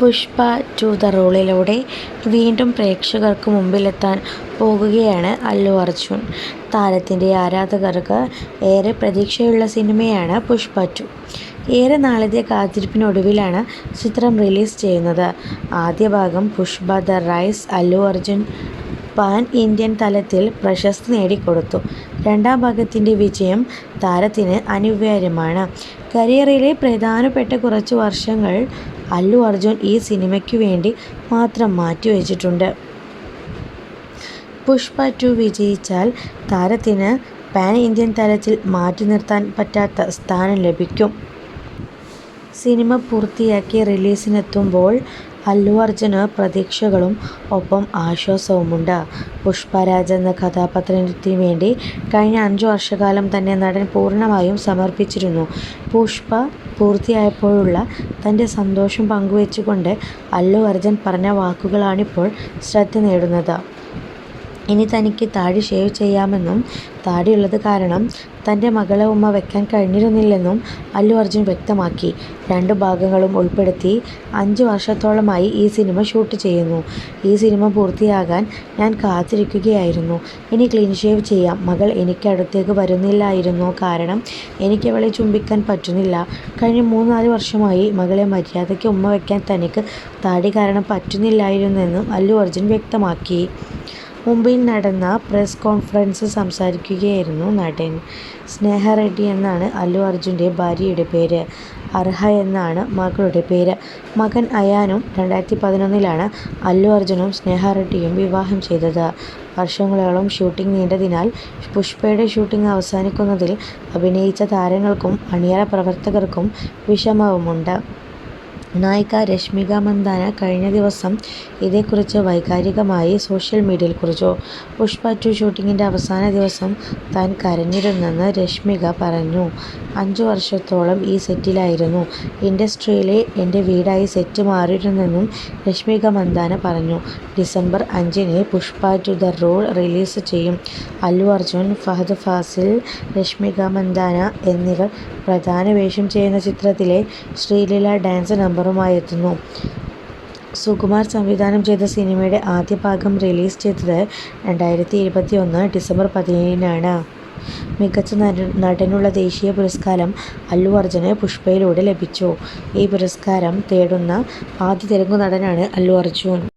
Pushpa two the റോളിലൂടെ വീണ്ടും പ്രേക്ഷകർക്ക് മുമ്പിലെത്താൻ പോകുകയാണ് അല്ലു അർജുൻ. താരത്തിന്റെ ആരാധകർക്ക് ഏറെ പ്രതീക്ഷയുള്ള സിനിമയാണ് പുഷ്പ ടു. ഏറെ നാളത്തെ കാത്തിരിപ്പിനൊടുവിലാണ് ചിത്രം റിലീസ് ചെയ്യുന്നത്. ആദ്യ ഭാഗം Pushpa the rise Allu Arjun pan Indian തലത്തിൽ പ്രശസ്തി നേടിക്കൊടുത്തു. രണ്ടാം ഭാഗത്തിന്റെ വിജയം താരത്തിന് അനിവാര്യമാണ്. കരിയറിലെ പ്രധാനപ്പെട്ട കുറച്ച് വർഷങ്ങൾ അല്ലു അർജുൻ ഈ സിനിമയ്ക്കു വേണ്ടി മാത്രം മാറ്റിവെച്ചിട്ടുണ്ട്. പുഷ്പ ടു വിജയിച്ചാൽ താരത്തിന് പാൻ ഇന്ത്യൻ തലത്തിൽ മാറ്റി നിർത്താൻ പറ്റാത്ത സ്ഥാനം ലഭിക്കും. സിനിമ പൂർത്തിയാക്കി റിലീസിനെത്തുമ്പോൾ അല്ലു അർജുന് പ്രതീക്ഷകളും ഒപ്പം ആശ്വാസവുമുണ്ട്. പുഷ്പരാജ് എന്ന കഥാപാത്രത്തിനുവേണ്ടി കഴിഞ്ഞ അഞ്ചു വർഷകാലം തന്നെ നടൻ പൂർണമായും സമർപ്പിച്ചിരുന്നു. പുഷ്പ പൂർത്തിയായപ്പോഴുള്ള തന്റെ സന്തോഷം പങ്കുവെച്ചുകൊണ്ട് അല്ലു അർജുൻ പറഞ്ഞ വാക്കുകളാണിപ്പോൾ ശ്രദ്ധ നേടുന്നത്. ഇനി തനിക്ക് താടി ഷേവ് ചെയ്യാമെന്നും താടിയുള്ളത് കാരണം തന്റെ മകളെ ഉമ്മ വെക്കാൻ കഴിഞ്ഞിരുന്നില്ലെന്നും അല്ലു അർജുൻ വ്യക്തമാക്കി. രണ്ട് ഭാഗങ്ങളും ഉൾപ്പെടുത്തി അഞ്ച് വർഷത്തോളമായി ഈ സിനിമ ഷൂട്ട് ചെയ്യുന്നു. ഈ സിനിമ പൂർത്തിയാകാൻ ഞാൻ കാത്തിരിക്കുകയായിരുന്നു. ഇനി ക്ലീൻ ഷേവ് ചെയ്യാം. മകൾ എനിക്ക് അടുത്തേക്ക് വരുന്നില്ലായിരുന്നു കാരണം എനിക്ക് അവളെ ചുംബിക്കാൻ പറ്റുന്നില്ല. കഴിഞ്ഞ മൂന്ന് നാല് വർഷമായി മകളെ മര്യാദയ്ക്ക് ഉമ്മ വയ്ക്കാൻ തനിക്ക് താടി കാരണം പറ്റുന്നില്ലായിരുന്നെന്നും അല്ലു അർജുൻ വ്യക്തമാക്കി. മുംബൈയിൽ നടന്ന പ്രസ് കോൺഫറൻസിൽ സംസാരിക്കുകയായിരുന്നു നടൻ. സ്നേഹ റെഡ്ഡി എന്നാണ് അല്ലു അർജുന്റെ ഭാര്യയുടെ പേര്. അർഹ എന്നാണ് മകളുടെ പേര്. മകൻ അയാനും രണ്ടായിരത്തി പതിനൊന്നിലാണ് അല്ലു അർജുനും സ്നേഹ റെഡ്ഡിയും വിവാഹം ചെയ്തത്. വർഷങ്ങളോളം ഷൂട്ടിംഗ് നീണ്ടതിനാൽ പുഷ്പയുടെ ഷൂട്ടിംഗ് അവസാനിക്കുന്നതിൽ അഭിനയിച്ച താരങ്ങൾക്കും അണിയറ പ്രവർത്തകർക്കും വിഷമവുമുണ്ട്. നായിക രശ്മിക മന്ദാന കഴിഞ്ഞ ദിവസം ഇതേക്കുറിച്ച് വൈകാരികമായി സോഷ്യൽ മീഡിയയിൽ കുറിച്ചു. പുഷ്പ ടു ഷൂട്ടിംഗിന്റെ അവസാന ദിവസം താൻ കരഞ്ഞിരുന്നെന്ന് രശ്മിക പറഞ്ഞു. അഞ്ചു വർഷത്തോളം ഈ സെറ്റിലായിരുന്നു. ഇൻഡസ്ട്രിയിലെ എന്റെ വീടായി സെറ്റ് മാറിയിരുന്നെന്നും രശ്മിക മന്ദാന പറഞ്ഞു. ഡിസംബർ അഞ്ചിന് Pushpa two the rule release ചെയ്യും. അല്ലു അർജുൻ, ഫഹദ് ഫാസിൽ, രശ്മിക മന്ദാന എന്നിവർ പ്രധാന വേഷം ചെയ്യുന്ന ചിത്രത്തിലെ ശ്രീലീല ഡാൻസ് നമ്പറുമായെത്തുന്നു. സുകുമാർ സംവിധാനം ചെയ്ത സിനിമയുടെ ആദ്യ ഭാഗം റിലീസ് ചെയ്തത് രണ്ടായിരത്തി ഇരുപത്തി ഒന്ന് ഡിസംബർ പതിനേഴിനാണ്. മികച്ച നടനുള്ള ദേശീയ പുരസ്കാരം അല്ലു അർജുന് പുഷ്പയിലൂടെ ലഭിച്ചു. ഈ പുരസ്കാരം തേടുന്ന ആദ്യ തെലുങ്ക് നടനാണ് അല്ലു അർജുൻ.